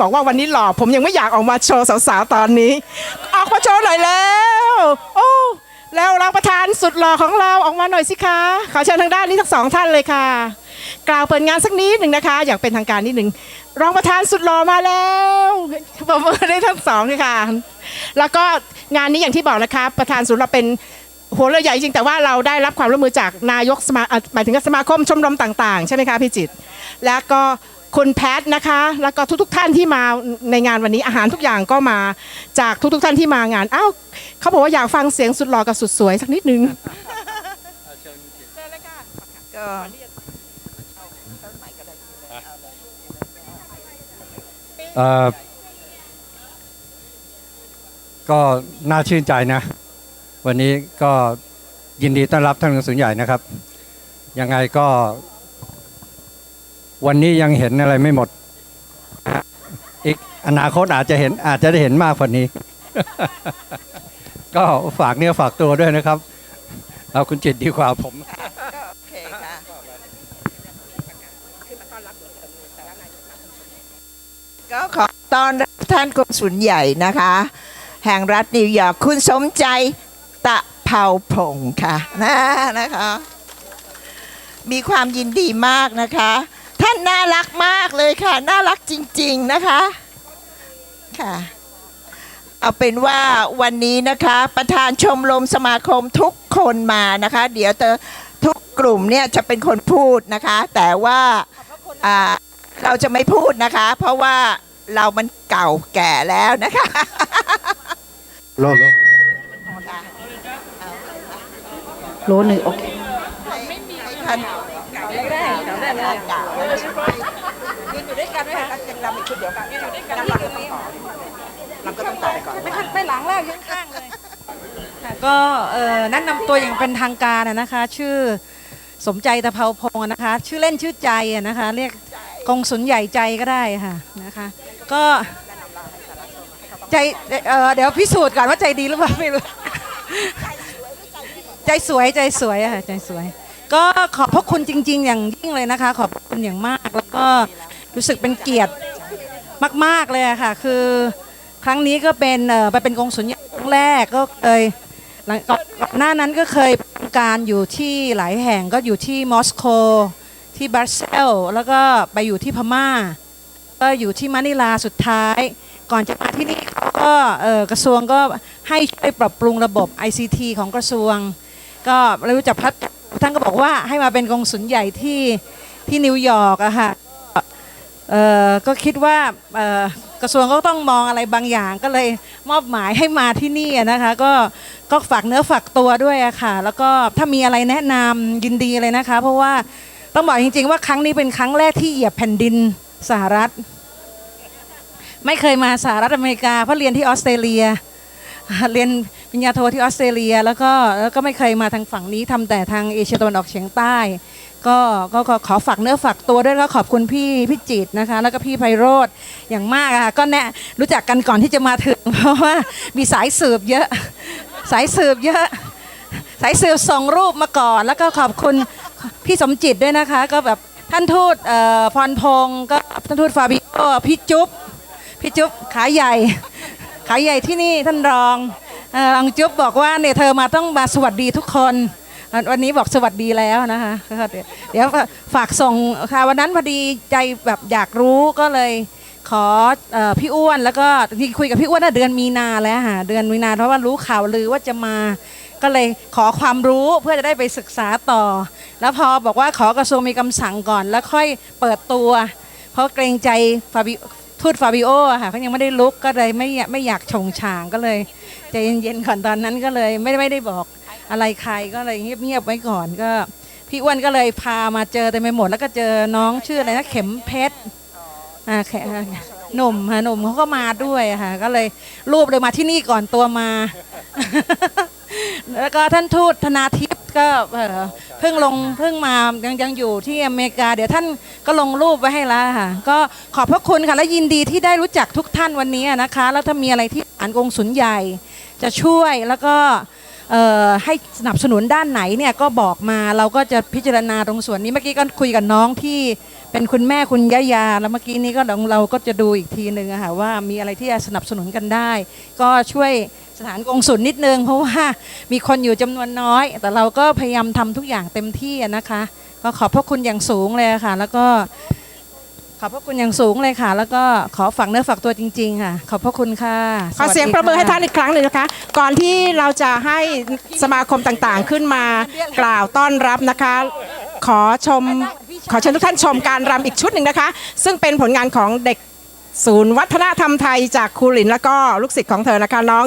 บอกว่าวันนี้หล่อผมยังไม่อยากออกมาโชว์สาวๆตอนนี้ ออกมาโชว์หน่อยแล้ว โอ้แล้วรองประธานสุดหล่อของเราออกมาหน่อยสิคะขอเชิญทางด้านนี้ทั้งสองท่านเลยค่ะ กล่าวเปิดงานสักนิดหนึ่งนะคะ อย่างเป็นทางการนิดหนึ่งรองประธานสุดหล่อมาแล้วปรบมือได้ทั้งสองเลยค่ะ แล้วก็งานนี้อย่างที่บอกนะคะ ประธานสุดเราเป็นหัวเรือใหญ่จริงแต่ว่าเราได้รับความร่วมมือจากนายกสมาหมายถึงสมาคมชมรมต่าง ๆ ใช่ไหมคะพี่จิต แล้วก็ คุณแพทนะคะ แล้วก็ทุกๆท่านที่มาในงานวันนี้อาหารทุกอย่างก็มาจากทุกๆท่านที่มางานอ้าวเขาบอกว่าอยากฟังเสียงสุดหล่อกับสุดสวยสักนิดนึงก็ก็น่าชื่นใจนะ วันนี้ก็ยินดีต้อนรับท่านกสุนใหญ่นะครับ ยังไงก็ วันนี้ยังเห็นอะไรไม่หมด อีกอนาคตอาจจะเห็นอาจจะได้เห็นมากกว่านี้ ก็ฝากเนื้อฝากตัวด้วยนะครับ เอาคุณจิตดีกว่าผมก็โอเคค่ะก็ขอต้อนรับท่านกงสุลใหญ่นะคะ แห่งรัฐนิวยอร์กคุณสมใจตะเภาพงค่ะนะนะคะ มีความยินดีมากนะคะ ท่านน่ารักมากเลยค่ะ น่ารักจริง ๆนะคะค่ะเอาเป็นว่าวันนี้นะคะประธานชมรมสมาคมทุกคนมานะคะ เดี๋ยวจะทุกกลุ่มเนี่ยจะเป็นคนพูดนะคะ แต่ว่าเราจะไม่พูดนะคะ เพราะว่าเรามันเก่าแก่แล้วนะคะโลโลโลหนึ่งโอเค ท่านเก่าแรกๆเก่าแรกๆเก่ายืนอยู่ด้วยกันไหมคะยังรำอีกชุดเดียวกันอยู่ด้วยกันรำก็ต้องต่อรำก็ต้องต่อไปก่อน ไม่ทันไม่หลังแล้วยังข้างเลยก็แนะนำตัวอย่างเป็นทางการนะคะ ชื่อสมใจตะเภาพงนะคะ ชื่อเล่นชื่อใจนะคะ เรียกกงสุนใหญ่ใจก็ได้ค่ะนะคะ ก็ใจเอ่อเดี๋ยวพิสูจน์ก่อนว่าใจดีหรือเปล่าไม่รู้ใจสวยใจสวยอะค่ะใจสวย ก็ขอบพระคุณจริง ๆ อย่างยิ่งเลยนะคะ ขอบคุณอย่างมากแล้วก็รู้สึกเป็นเกียรติมาก ๆเลยค่ะ คือครั้งนี้ก็เป็นเอ่อไปเป็นกงสุลใหญ่ครั้งแรกก็เคยหลังก่อนก่อนหน้านั้นก็เคยทำการอยู่ที่หลายแห่งก็อยู่ที่มอสโกที่บรัสเซลส์แล้วก็ไปอยู่ที่พม่า ก็อยู่ที่มะนิลาสุดท้าย ก่อนจะมาที่นี่เขาก็เอ่อกระทรวงก็ให้ช่วยปรับปรุงระบบ ICT ของกระทรวง ก็ไม่รู้จักพัด ท่านก็บอกว่าให้มาเป็นกองสุลใหญ่ที่ที่นิวยอร์กอะค่ะเอ่อก็คิดว่าเออกระทรวงก็ต้องมองอะไรบางอย่างก็เลยมอบหมายให้มาที่นี่นะคะก็ก็ฝากเนื้อฝากตัวด้วยอะค่ะ แล้วก็ถ้ามีอะไรแนะนำยินดีเลยนะคะ เพราะว่าต้องบอกจริง ๆ ว่าครั้งนี้เป็นครั้งแรกที่เหยียบแผ่นดินสหรัฐ ไม่เคยมาสหรัฐอเมริกาเพราะเรียนที่ออสเตรเลีย เรียนปริญญาโทที่ออสเตรเลีย แล้วก็แล้วก็ไม่เคยมาทางฝั่งนี้ทำแต่ทางเอเชียตะวันออกเฉียงใต้ ก็ก็ขอฝากเนื้อฝากตัวด้วยแล้วก็ขอบคุณพี่พี่จิตนะคะ แล้วก็พี่ไพโรธอย่างมากค่ะก็แนะรู้จักกันก่อนที่จะมาถึง เพราะว่ามีสายสืบเยอะ สายสืบเยอะสายสืบส่งรูปมาก่อน แล้วก็ขอบคุณพี่สมจิตด้วยนะคะ ก็แบบท่านทูตเอ่อพรพงศ์ก็ท่านทูตฟาบิโอพี่จุ๊บพี่จุ๊บขาใหญ่ ขาใหญ่ที่นี่ท่านรองอ่อรองจุ๊บบอกว่าเนี่ยเธอมาต้องมาสวัสดีทุกคน วันนี้บอกสวัสดีแล้วนะคะเดี๋ยวฝากส่งค่ะวันนั้นพอดีใจแบบอยากรู้ก็เลยขออพี่อ้วนแล้วก็ที่คุยกับพี่อ้วนน่ะเดือนมีนาแล้วค่ะเดือนมีนาเพราะว่ารู้ข่าวลือว่าจะมาก็เลยขอความรู้เพื่อจะได้ไปศึกษาต่อ แล้วพอบอกว่าขอกระทรวงมีคำสั่งก่อน แล้วค่อยเปิดตัว เพราะเกรงใจฟาบิ ทูตฟาบิโออะค่ะเขายังไม่ได้ลุกก็เลยไม่ไม่อยากชงฉางก็เลยใจเย็นๆก่อนตอนนั้นก็เลยไม่ไม่ได้บอกอะไรใครก็เลยเงียบๆไว้ก่อนก็ พี่อ้วนก็เลยพามาเจอเต็มไปหมด แล้วก็เจอน้องชื่ออะไรนะเข็มเพชรอ่าแขหนุ่มค่ะหนุ่มเขาก็มาด้วยค่ะ ก็เลยรูปเลยมาที่นี่ก่อนตัวมา แล้วก็ท่านทูตธนาทิพย์ ก็เอ่อเพิ่งลงเพิ่งมายังยังอยู่ที่อเมริกา เดี๋ยวท่านก็ลงรูปไว้ให้แล้วค่ะ ก็ขอบพระคุณค่ะ และยินดีที่ได้รู้จักทุกท่านวันนี้นะคะ แล้วถ้ามีอะไรที่อ่านกงสุนใหญ่ จะช่วยแล้วก็เอ่อให้สนับสนุนด้านไหนเนี่ยก็บอกมาเราก็จะพิจารณาตรงส่วนนี้เมื่อกี้ก็คุยกับน้องที่เป็นคุณแม่คุณย่ายาแล้วเมื่อกี้นี้ก็เราเราก็จะดูอีกทีหนึ่งอะค่ะว่ามีอะไรที่จะสนับสนุนกันได้ ก็ช่วยส ถานกงสุลนิดนึง เพราะว่ามีคนอยู่จำนวนน้อย แต่เราก็พยายามทำทุกอย่างเต็มที่นะคะ ก็ขอบพระคุณอย่างสูงเลยค่ะ แล้วก็ขอบพระคุณอย่างสูงเลยค่ะ แล้วก็ขอฝากเนื้อฝากตัวจริง ๆ ค่ะ ขอบพระคุณค่ะ ขอเสียงประเมินให้ท่านอีกครั้งหนึ่งนะคะ ก่อนที่เราจะให้สมาคมต่างๆขึ้นมากล่าวต้อนรับนะคะ ขอชมขอเชิญทุกท่านชมการรำอีกชุดหนึ่งนะคะ ซึ่งเป็นผลงานของเด็กศูนย์วัฒนธรรมไทยจากครูหลินแล้วก็ลูกศิษย์ของเธอนะคะน้อง